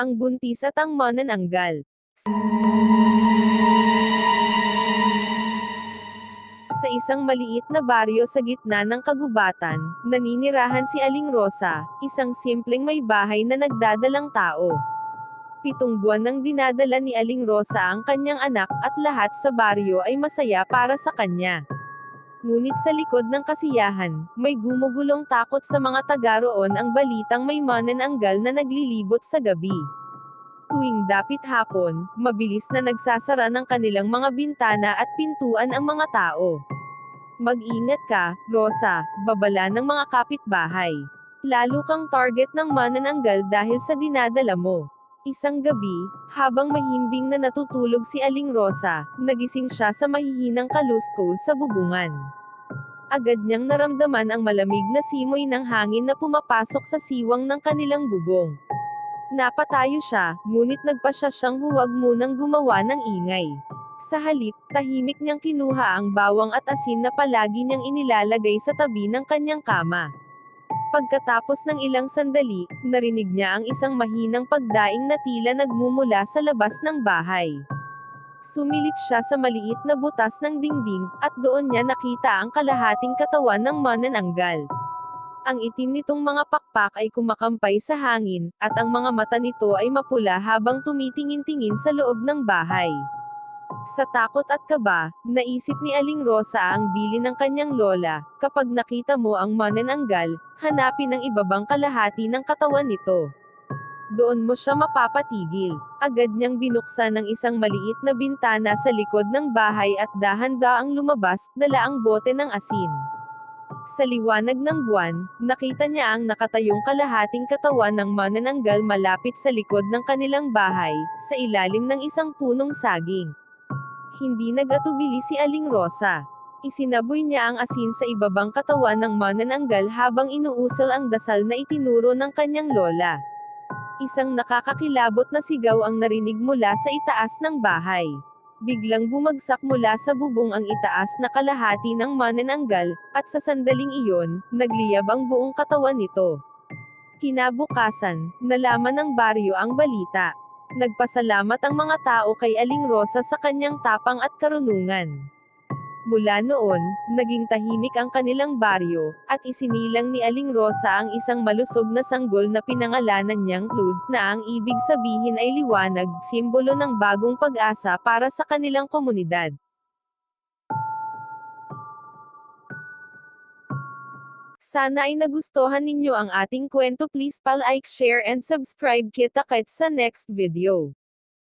Ang buntis at ang manananggal. Sa isang maliit na baryo sa gitna ng kagubatan, naninirahan si Aling Rosa, isang simpleng may bahay na nagdadalang tao. Pitong buwan nang dinadala ni Aling Rosa ang kanyang anak at lahat sa baryo ay masaya para sa kanya. Ngunit sa likod ng kasiyahan, may gumugulong takot sa mga taga roon ang balitang may manananggal na naglilibot sa gabi. Tuwing dapit hapon, mabilis na nagsasara ng kanilang mga bintana at pintuan ang mga tao. Mag-ingat ka, Rosa, babala ng mga kapitbahay. Lalo kang target ng manananggal dahil sa dinadala mo. Isang gabi, habang mahimbing na natutulog si Aling Rosa, nagising siya sa mahihinang kalusko sa bubungan. Agad niyang naramdaman ang malamig na simoy ng hangin na pumapasok sa siwang ng kanilang bubong. Napatayo siya, ngunit nagpasya siyang huwag munang gumawa ng ingay. Sa halip, tahimik niyang kinuha ang bawang at asin na palagi niyang inilalagay sa tabi ng kanyang kama. Pagkatapos ng ilang sandali, narinig niya ang isang mahinang pagdaing na tila nagmumula sa labas ng bahay. Sumilip siya sa maliit na butas ng dingding, at doon niya nakita ang kalahating katawan ng manananggal. Ang itim nitong mga pakpak ay kumakampay sa hangin, at ang mga mata nito ay mapula habang tumitingin-tingin sa loob ng bahay. Sa takot at kaba, naisip ni Aling Rosa ang bili ng kanyang lola, kapag nakita mo ang manananggal, hanapin ang ibabang kalahati ng katawan nito. Doon mo siya mapapatigil. Agad niyang binuksan ng isang maliit na bintana sa likod ng bahay at dahan-daang lumabas, dala ang bote ng asin. Sa liwanag ng buwan, nakita niya ang nakatayong kalahating katawan ng manananggal malapit sa likod ng kanilang bahay, sa ilalim ng isang punong saging. Hindi nagatubili si Aling Rosa. Isinaboy niya ang asin sa ibabang katawan ng manananggal habang inuusal ang dasal na itinuro ng kanyang lola. Isang nakakakilabot na sigaw ang narinig mula sa itaas ng bahay. Biglang bumagsak mula sa bubong ang itaas na kalahati ng manananggal, at sa sandaling iyon, nagliyab ang buong katawan nito. Kinabukasan, nalaman ng baryo ang balita. Nagpasalamat ang mga tao kay Aling Rosa sa kanyang tapang at karunungan. Mula noon, naging tahimik ang kanilang baryo, at isinilang ni Aling Rosa ang isang malusog na sanggol na pinangalanan niyang Luz, na ang ibig sabihin ay liwanag, simbolo ng bagong pag-asa para sa kanilang komunidad. Sana ay nagustuhan ninyo ang ating kwento please pa-like, share and subscribe kita kit sa next video.